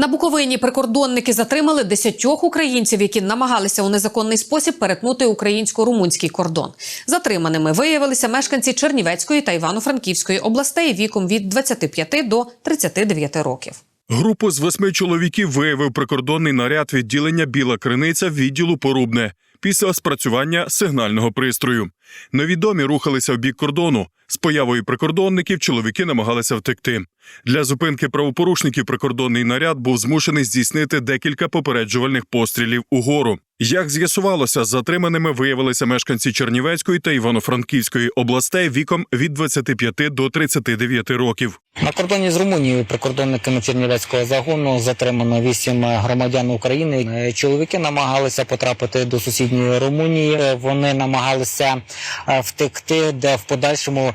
На Буковині прикордонники затримали десятьох українців, які намагалися у незаконний спосіб перетнути українсько-румунський кордон. Затриманими виявилися мешканці Чернівецької та Івано-Франківської областей віком від 25 до 39 років. Групу з восьми чоловіків виявив прикордонний наряд відділення Біла Криниця відділу Порубне після спрацювання сигнального пристрою. Невідомі рухалися в бік кордону. З появою прикордонників чоловіки намагалися втекти. Для зупинки правопорушників прикордонний наряд був змушений здійснити декілька попереджувальних пострілів угору. Як з'ясувалося, затриманими виявилися мешканці Чернівецької та Івано-Франківської областей віком від 25 до 39 років. На кордоні з Румунією прикордонниками Чернівецького загону затримано вісім громадян України. Чоловіки намагалися потрапити до сусідньої Румунії. Вони намагалися е, втекти, де в подальшому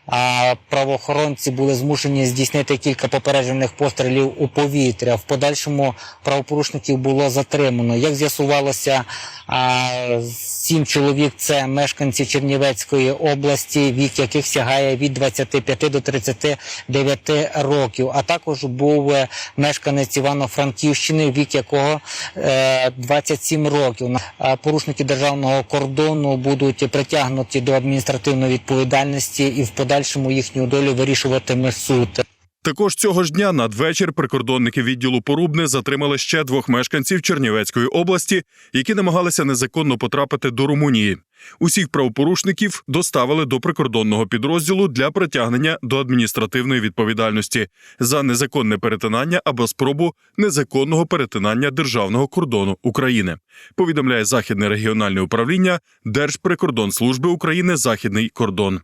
а, правоохоронці були змушені здійснити кілька попереджених пострілів у повітря. В подальшому правопорушників було затримано. Як з'ясувалося, сім чоловік це мешканці Чернівецької області, вік яких сягає від 25 до 39 років. А також був е, мешканець Івано-Франківщини, вік якого е, 27 років. А Порушники державного кордону будуть притягнуті до адміністративної відповідальності і в подальшому їхню долю вирішуватиме суд. Також цього ж дня надвечір прикордонники відділу Порубне затримали ще двох мешканців Чернівецької області, які намагалися незаконно потрапити до Румунії. Усіх правопорушників доставили до прикордонного підрозділу для притягнення до адміністративної відповідальності за незаконне перетинання або спробу незаконного перетинання державного кордону України. Повідомляє Західне регіональне управління Держприкордонслужби України Західний кордон.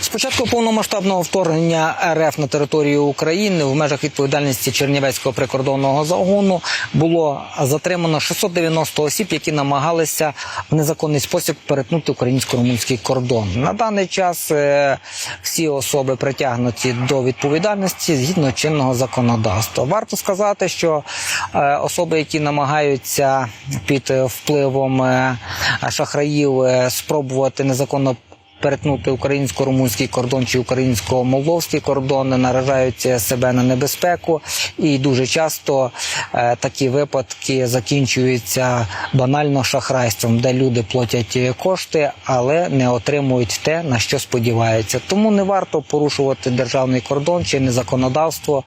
З початку повномасштабного вторгнення РФ на територію України в межах відповідальності Чернівецького прикордонного загону було затримано 690 осіб, які намагалися в незаконний спосіб перетнути українсько-румунський кордон. На даний час е, всі особи притягнуті до відповідальності згідно чинного законодавства. Варто сказати, що е, особи, які намагаються під е, впливом шахраїв спробувати незаконно перетнути українсько-румунський кордон чи українсько-молдовський кордон, наражають себе на небезпеку, і дуже часто е, такі випадки закінчуються банально шахрайством, де люди платять кошти, але не отримують те, на що сподіваються. Тому не варто порушувати державний кордон чи не законодавство